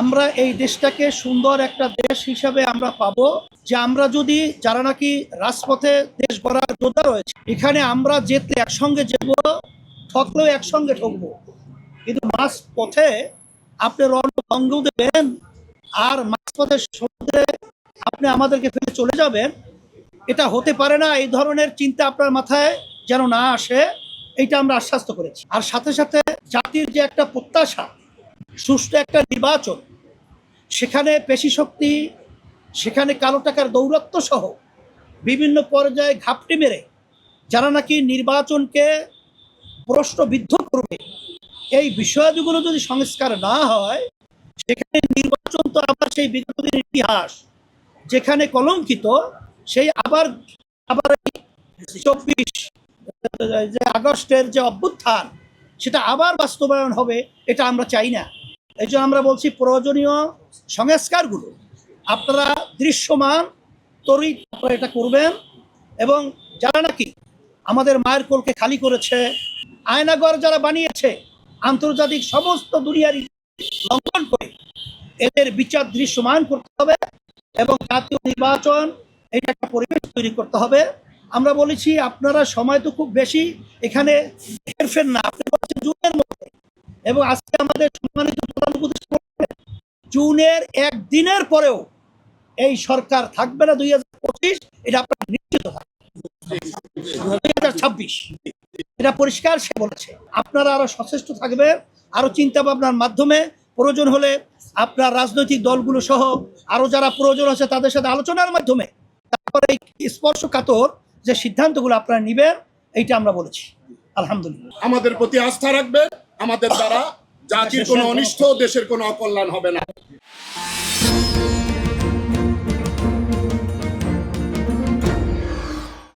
আমরা এই দেশটাকে সুন্দর একটা দেশ হিসাবে আমরা পাবো, যে আমরা যদি যারা নাকি রাজপথে দেশ গড়ার যোদ্ধা রয়েছে, এখানে আমরা যেতে একসঙ্গে যেব, ঠকলেও একসঙ্গে ঠকবো। কিন্তু মাঝ পথে আপনি রণভঙ্গ দেবেন আর মাঝপথে সমুদ্রে আপনি আমাদেরকে ফেলে চলে যাবেন, এটা হতে পারে না, এই ধরনের চিন্তা আপনার মাথায় যেন না আসে, এইটা আমরা আশ্বাস্ত করেছি। আর সাথে সাথে জাতির যে একটা প্রত্যাশা সুষ্ঠু একটা নির্বাচন। সেখানে পেশি শক্তি, সেখানে কালো টাকার দৌরত্ব সহ বিভিন্ন পর্যায়ে ঘাপটি মেরে যারা নাকি নির্বাচনকে প্রশ্নবিদ্ধ করবে, এই বিষয়াদিগুলো যদি সংস্কার না হয়, সেখানে নির্বাচন তো আবার সেই বিগত ইতিহাস, যেখানে কলঙ্কিত, সেই আবার আবার চব্বিশ, যে আগস্টের যে অভ্যুত্থান, সেটা আবার বাস্তবায়ন হবে, এটা আমরা চাই না। এই জন্য আমরা বলছি প্রয়োজনীয় সংস্কারগুলো, আপনারা দৃশ্যমান তরিত আপনারা এটা করবেন এবং যারা নাকি আমাদের মায়ের কোলকে খালি করেছে আয়নাগর যারা বানিয়েছে, আন্তর্জাতিক সমস্ত দুনিয়ার লঙ্ঘন করে, এদের বিচার দৃশ্যমান করতে হবে এবং জাতীয় নির্বাচন, এটা একটা পরিবেশ তৈরি করতে হবে। আমরা বলেছি আপনারা সময় তো খুব বেশি এখানে হেরফের না, আপনি এবং আজকে আমাদের সম্মানিত প্রধান উপদেষ্টা জুনের একদিনের পরেও এই সরকার থাকবে না দুই হাজার পঁচিশ, এটা আপনার নিশ্চিত দুই হাজার ছাব্বিশ, এটা পরিষ্কার সে বলেছে। আপনারা আরও সচেষ্ট থাকবে আরও চিন্তা ভাবনার মাধ্যমে প্রয়োজন হলে আপনার রাজনৈতিক দলগুলো সহ আরও যারা প্রয়োজন আছে তাদের সাথে আলোচনার মাধ্যমে তারপরে এই স্পর্শকাতর যে সিদ্ধান্তগুলো আপনারা নেবেন, এইটা আমরা বলেছি। আলহামদুলিল্লাহ। আমাদের প্রতি আস্থা রাখবে আমাদের দ্বারা জাতির কোনো অনিষ্ট দেশের কোনো অকল্যাণ হবে না।